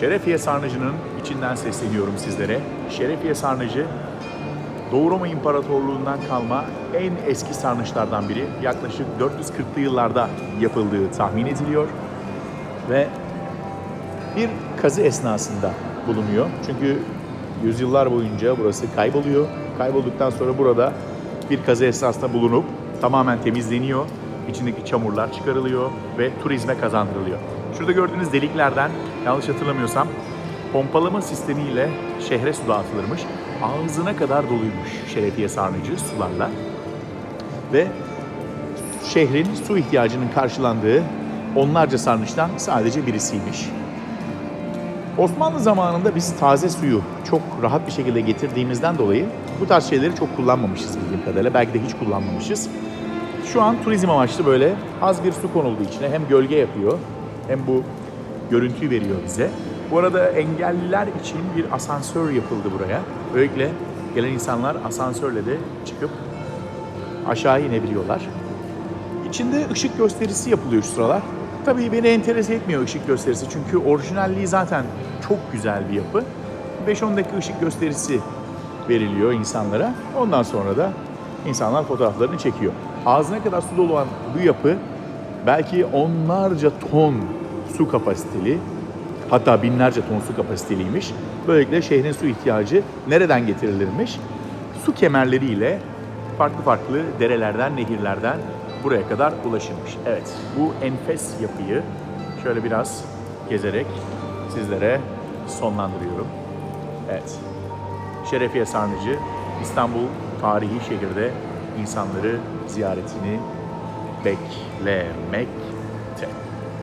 Şerefiye Sarnıcı'nın içinden sesleniyorum sizlere. Şerefiye Sarnıcı Doğu Roma İmparatorluğu'ndan kalma en eski sarnıçlardan biri. Yaklaşık 440'lı yıllarda yapıldığı tahmin ediliyor. Ve bir kazı esnasında bulunuyor. Çünkü yüzyıllar boyunca burası kayboluyor. Kaybolduktan sonra burada bir kazı esnasında bulunup tamamen temizleniyor. İçindeki çamurlar çıkarılıyor ve turizme kazandırılıyor. Şurada gördüğünüz deliklerden yanlış hatırlamıyorsam pompalama sistemiyle şehre su dağıtılırmış. Ağzına kadar doluymuş Şerefiye Sarnıcı sularla. Ve şehrin su ihtiyacının karşılandığı onlarca sarnıçtan sadece birisiymiş. Osmanlı zamanında biz taze suyu çok rahat bir şekilde getirdiğimizden dolayı bu tarz şeyleri çok kullanmamışız bildiğim kadarıyla. Belki de hiç kullanmamışız. Şu an turizm amaçlı böyle az bir su konulduğu içine hem gölge yapıyor hem bu görüntüyü veriyor bize. Bu arada engelliler için bir asansör yapıldı buraya. Böylelikle gelen insanlar asansörle de çıkıp aşağı inebiliyorlar. İçinde ışık gösterisi yapılıyor şu sıralar. Tabii beni enterese etmiyor ışık gösterisi çünkü orijinalliği zaten çok güzel bir yapı. 5-10 dakika ışık gösterisi veriliyor insanlara. Ondan sonra da insanlar fotoğraflarını çekiyor. Ağzına kadar su dolu olan bu yapı belki onlarca ton su kapasiteli hatta binlerce ton su kapasiteliymiş. Böylelikle şehrin su ihtiyacı nereden getirilirmiş? Su kemerleriyle farklı farklı derelerden, nehirlerden buraya kadar ulaşılmış. Evet, bu enfes yapıyı şöyle biraz gezerek sizlere sonlandırıyorum. Evet, Şerefiye Sarnıcı İstanbul tarihi şehirde insanları ziyaretini beklemek